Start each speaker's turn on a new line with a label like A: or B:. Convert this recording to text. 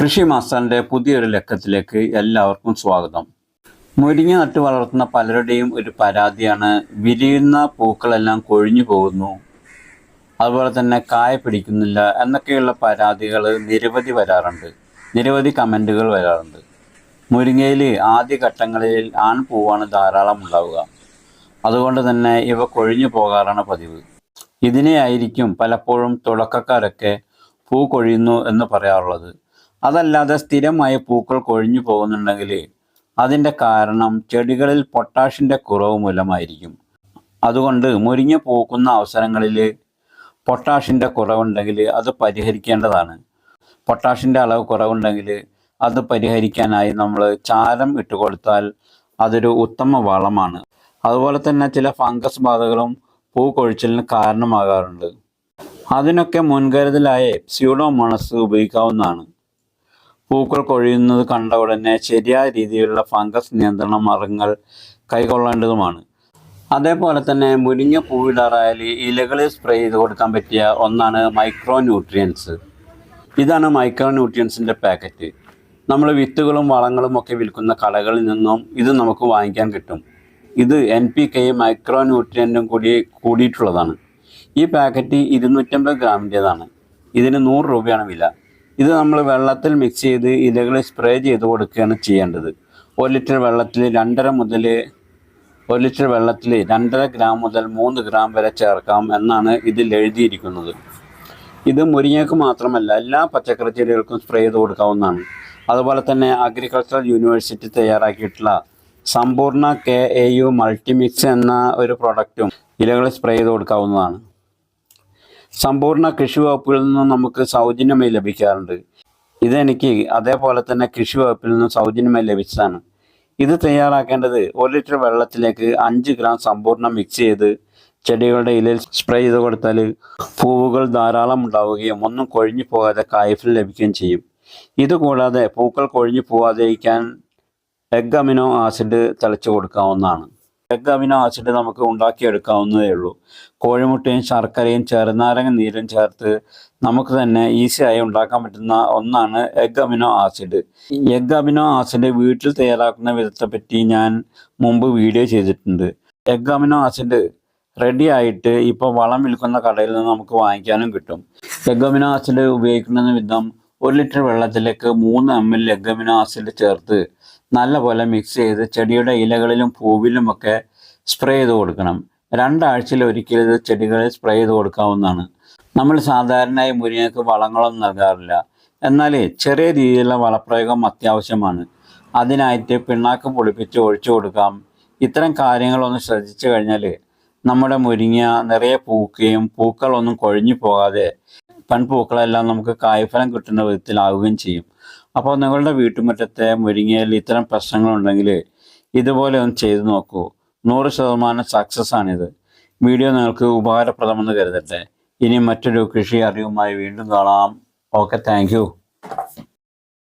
A: കൃഷി മാസ്റ്ററിന്റെ പുതിയൊരു ലക്കത്തിലേക്ക് എല്ലാവർക്കും സ്വാഗതം. മുരിങ്ങ നട്ട് വളർത്തുന്ന പലരുടെയും ഒരു പരാതിയാണ് വിരിയുന്ന പൂക്കളെല്ലാം കൊഴിഞ്ഞു പോകുന്നു അതുപോലെ തന്നെ കായ പിടിക്കുന്നില്ല എന്നൊക്കെയുള്ള പരാതികൾ നിരവധി വരാറുണ്ട് നിരവധി കമന്റുകൾ വരാറുണ്ട്. മുരിങ്ങയിൽ ആദ്യ ഘട്ടങ്ങളിൽ ആൺപൂവാണ് ധാരാളം ഉണ്ടാവുക അതുകൊണ്ട് തന്നെ ഇവ കൊഴിഞ്ഞു പോകാറാണ് പതിവ്. ഇതിനെയായിരിക്കും പലപ്പോഴും തുടക്കക്കാരൊക്കെ പൂ കൊഴിയുന്നു എന്ന് പറയാറുള്ളത്. അതല്ലാതെ സ്ഥിരമായി പൂക്കൾ കൊഴിഞ്ഞു പോകുന്നുണ്ടെങ്കിൽ അതിന്റെ കാരണം ചെടികളിൽ പൊട്ടാഷിന്റെ കുറവ് മൂലമായിരിക്കും. അതുകൊണ്ട് മുരിഞ്ഞു പൂക്കുന്ന അവസരങ്ങളിൽ പൊട്ടാഷിന്റെ കുറവുണ്ടെങ്കിൽ അത് പരിഹരിക്കേണ്ടതാണ്. പൊട്ടാഷിന്റെ അളവ് കുറവുണ്ടെങ്കിൽ അത് പരിഹരിക്കാനായി നമ്മൾ ചാരം ഇട്ട് കൊടുത്താൽ അതൊരു ഉത്തമ വളമാണ്. അതുപോലെ തന്നെ ചില ഫംഗസ് ബാധകളും പൂ കൊഴിച്ചിലിന് കാരണമാകാറുണ്ട്. അതിനൊക്കെ മുൻകരുതലായി സ്യൂഡോമോണസ് ഉപയോഗിക്കാവുന്നതാണ്. പൂക്കൾ കൊഴിയുന്നത് കണ്ട ഉടനെ ശരിയായ രീതിയിലുള്ള ഫംഗസ് നിയന്ത്രണ മാർഗങ്ങൾ കൈക്കൊള്ളേണ്ടതുമാണ്. അതേപോലെ തന്നെ മുരിഞ്ഞ പൂവിടാറായാൽ ഇലകളിൽ സ്പ്രേ ചെയ്ത് കൊടുക്കാൻ പറ്റിയ ഒന്നാണ് മൈക്രോ ന്യൂട്രിയൻസ് ഇതാണ് മൈക്രോ ന്യൂട്രിയൻസിന്റെ പാക്കറ്റ് നമ്മൾ വിത്തുകളും വളങ്ങളും ഒക്കെ വിൽക്കുന്ന കടകളിൽ നിന്നും ഇത് നമുക്ക് വാങ്ങിക്കാൻ കിട്ടും. ഇത് എൻ പി കെയും മൈക്രോ ന്യൂട്രിയന്റും കൂടി കൂടിയിട്ടുള്ളതാണ്. ഈ പാക്കറ്റ് ഇരുന്നൂറ്റമ്പത് ഗ്രാമിന്റേതാണ് ഇതിന് നൂറ് രൂപയാണ് വില. ഇത് നമ്മൾ വെള്ളത്തിൽ മിക്സ് ചെയ്ത് ഇലകൾ സ്പ്രേ ചെയ്ത് കൊടുക്കുകയാണ് ചെയ്യേണ്ടത്. ഒരു ലിറ്റർ വെള്ളത്തിൽ രണ്ടര മുതൽ ഒരു ലിറ്റർ വെള്ളത്തിൽ രണ്ടര ഗ്രാം മുതൽ മൂന്ന് ഗ്രാം വരെ ചേർക്കാം എന്നാണ് ഇതിൽ എഴുതിയിരിക്കുന്നത്. ഇത് മുരിങ്ങയ്ക്ക് മാത്രമല്ല എല്ലാ പച്ചക്കറി ചെടികൾക്കും സ്പ്രേ ചെയ്ത് കൊടുക്കാവുന്നതാണ്. അതുപോലെ തന്നെ അഗ്രികൾച്ചറൽ യൂണിവേഴ്സിറ്റി തയ്യാറാക്കിയിട്ടുള്ള സമ്പൂർണ കെ എ യു മൾട്ടിമിക്സ് എന്ന ഒരു പ്രൊഡക്റ്റും ഇലകൾ സ്പ്രേ ചെയ്ത് കൊടുക്കാവുന്നതാണ്. സമ്പൂർണ കൃഷി വകുപ്പുകളിൽ നിന്നും നമുക്ക് സൗജന്യമായി ലഭിക്കാറുണ്ട്. ഇതെനിക്ക് അതേപോലെ തന്നെ കൃഷി വകുപ്പിൽ നിന്നും സൗജന്യമായി ലഭിച്ചതാണ്. ഇത് തയ്യാറാക്കേണ്ടത് ഒരു ലിറ്റർ വെള്ളത്തിലേക്ക് അഞ്ച് ഗ്രാം സമ്പൂർണ മിക്സ് ചെയ്ത് ചെടികളുടെ ഇലയിൽ സ്പ്രേ ചെയ്ത് കൊടുത്താൽ പൂവുകൾ ധാരാളം ഉണ്ടാവുകയും ഒന്നും കൊഴിഞ്ഞു പോകാതെ കായ്ഫലം ലഭിക്കുകയും ചെയ്യും. ഇതുകൂടാതെ പൂക്കൾ കൊഴിഞ്ഞു പോകാതിരിക്കാൻ എഗ് അമിനോ ആസിഡ് തളിച്ചു കൊടുക്കാവുന്നതാണ്. എഗ് അമിനോ ആസിഡ് നമുക്ക് ഉണ്ടാക്കിയെടുക്കാവുന്നതേ ഉള്ളൂ. കോഴിമുട്ടയും ശർക്കരയും ചെറുനാരങ്ങ നീരും ചേർത്ത് നമുക്ക് തന്നെ ഈസിയായി ഉണ്ടാക്കാൻ പറ്റുന്ന ഒന്നാണ് egg amino acid egg amino acid വീട്ടിൽ തയ്യാറാക്കുന്ന വിധത്തെ പറ്റി ഞാൻ മുമ്പ് വീഡിയോ ചെയ്തിട്ടുണ്ട്. എഗ് അമിനോ ആസിഡ് റെഡി ആയിട്ട് ഇപ്പോൾ വളം വിൽക്കുന്ന കടയിൽ നിന്ന് നമുക്ക് വാങ്ങിക്കാനും കിട്ടും. എഗ് അമിനോ ആസിഡ് ഉപയോഗിക്കുന്ന വിധം ഒരു ലിറ്റർ വെള്ളത്തിലേക്ക് മൂന്ന് M L egg amino acid ചേർത്ത് നല്ലപോലെ മിക്സ് ചെയ്ത് ചെടിയുടെ ഇലകളിലും പൂവിലും ഒക്കെ സ്പ്രേ ചെയ്ത് കൊടുക്കണം. രണ്ടാഴ്ചയിൽ ഒരിക്കൽ ഇത് ചെടികളിൽ സ്പ്രേ ചെയ്ത് കൊടുക്കാവുന്നതാണ്. നമ്മൾ സാധാരണയായി മുരിങ്ങയ്ക്ക് വളങ്ങളൊന്നും നൽകാറില്ല. എന്നാൽ ചെറിയ രീതിയിലുള്ള വളപ്രയോഗം അത്യാവശ്യമാണ്. അതിനായിട്ട് പിണ്ണാക്ക് പൊളിപ്പിച്ച് ഒഴിച്ചു കൊടുക്കാം. ഇത്തരം കാര്യങ്ങളൊന്ന് ശ്രദ്ധിച്ചു കഴിഞ്ഞാൽ നമ്മുടെ മുരിങ്ങ നിറയെ പൂക്കുകയും പൂക്കളൊന്നും കൊഴിഞ്ഞു പോകാതെ പെൺപൂക്കളെല്ലാം നമുക്ക് കായ്ഫലം കിട്ടുന്ന വിധത്തിലാവുകയും ചെയ്യും. അപ്പോൾ നിങ്ങളുടെ വീട്ടുമുറ്റത്തെ മുരിങ്ങയിൽ ഇത്തരം പ്രശ്നങ്ങളുണ്ടെങ്കിൽ ഇതുപോലെ ഒന്ന് ചെയ്തു നോക്കൂ. നൂറ് ശതമാനം സക്സസ് ആണിത്. വീഡിയോ നിങ്ങൾക്ക് ഉപകാരപ്രദമെന്ന് കരുതട്ടെ. ഇനി മറ്റൊരു കൃഷി അറിവുമായി വീണ്ടും കാണാം. Okay thank